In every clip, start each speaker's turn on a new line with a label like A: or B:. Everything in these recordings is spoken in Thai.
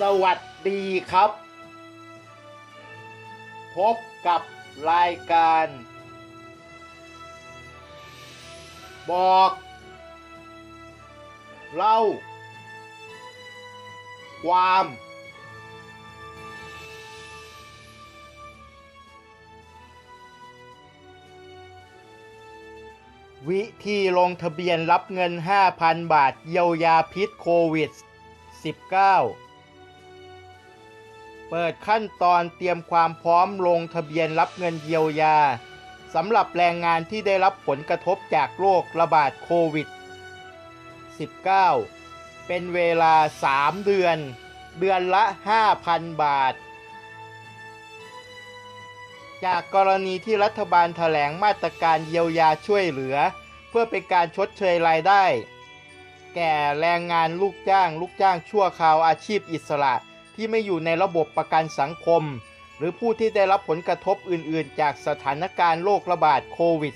A: สวัสดีครับ พบกับรายการ บอก เล่า ความ วิธีลงทะเบียนรับเงิน 5,000 บาท เยียวยาพิษโควิด 19 เปิดขั้นตอนเตรียมความพร้อมลงทะเบียนรับเงินเยียวยาสำหรับแรงงานที่ได้รับผลกระทบจากโรคระบาดโควิด 19 เป็นเวลา 3 เดือน เดือนละ 5,000 บาท จากกรณีที่รัฐบาลแถลงมาตรการเยียวยาช่วยเหลือ เพื่อเป็นการชดเชยรายได้ แก่แรงงานลูกจ้าง ลูกจ้างชั่วคราวอาชีพอิสระ ที่ไม่อยู่ในระบบประกันสังคม หรือผู้ที่ได้รับผลกระทบอื่นๆ จากสถานการณ์โรคระบาดโควิด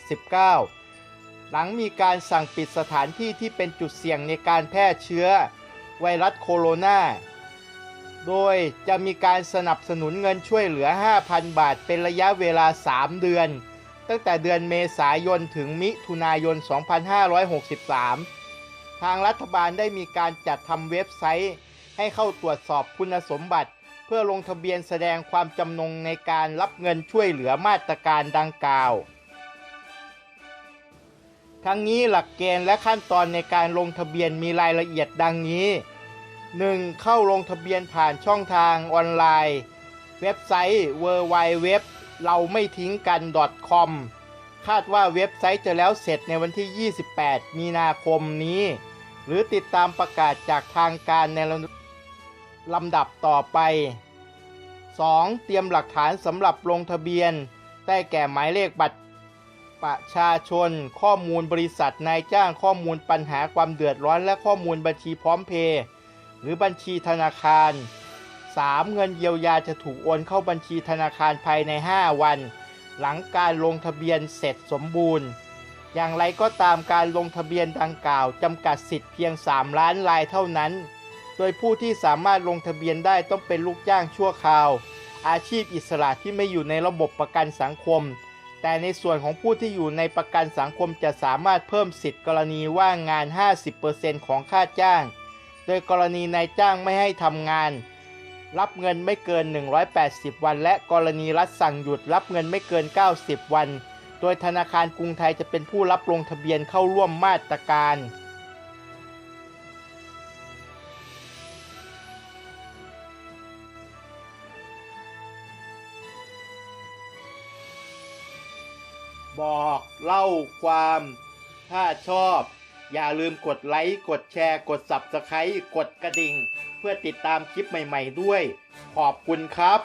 A: -19 หลังมีการสั่งปิดสถานที่ที่เป็นจุดเสี่ยงในการแพร่เชื้อ ไวรัสโคโรนาโดยจะมีการสนับสนุนเงินช่วยเหลือ 5,000 บาท เป็นระยะเวลา 3 เดือน ตั้งแต่เดือนเมษายนถึงมิถุนายน 2563 ทางรัฐบาลได้มีการจัดทำเว็บไซต์ ให้เข้าตรวจสอบคุณสมบัติ เพื่อลงทะเบียนแสดงความจำนงในการรับเงินช่วยเหลือมาตรการดังกล่าว ทั้งนี้หลักเกณฑ์และขั้นตอนในการลงทะเบียนมีรายละเอียดดังนี้ 1. เข้าลงทะเบียนผ่านช่องทางออนไลน์ เว็บไซต์ w w w เราไม่ทิ้งกัน .com คาดว่าเว็บไซต์จะแล้วเสร็จในวันที่ 28 มีนาคมนี้ หรือติดตามประกาศจากทางการใน ลำดับต่อไป 2. เตรียมหลักฐานสำหรับลงทะเบียน ได้แก่หมายเลขบัตรประชาชน ข้อมูลบริษัทนายจ้างข้อมูลปัญหาความเดือดร้อน และข้อมูลบัญชีพร้อมเพย์หรือบัญชีธนาคาร 3. เงินเยียวยาจะถูกโอนเข้าบัญชีธนาคารภายใน 5 วัน หลังการลงทะเบียนเสร็จสมบูรณ์ อย่างไรก็ตามการลงทะเบียนดังกล่าวจำกัดสิทธิ์เพียง 3 ล้านรายเท่านั้น ดยผู้ที่สามารถลงทะเบียนได้ต้องเป็นลูกจ้างชั่วคราว อาชีพอิสระที่ไม่อยู่ในระบบประกันสังคม แต่ในส่วนของผู้ที่อยู่ในประกันสังคมจะสามารถเพิ่มสิทธิ์กรณีว่างงาน 50%ของค่าจ้าง โดยกรณีนายจ้างไม่ให้ทำงาน รับเงินไม่เกิน 180 วัน และกรณีรัฐสั่งหยุดรับเงินไม่เกิน 90 วัน โดยธนาคารกรุงไทยจะเป็นผู้รับลงทะเบียนเข้าร่วมมาตรการ บอกเล่าความ ถ้าชอบ อย่าลืมกดไลค์กดแชร์ กด Subscribe กดกระดิ่ง เพื่อติดตามคลิปใหม่ ๆ ด้วย ขอบคุณครับ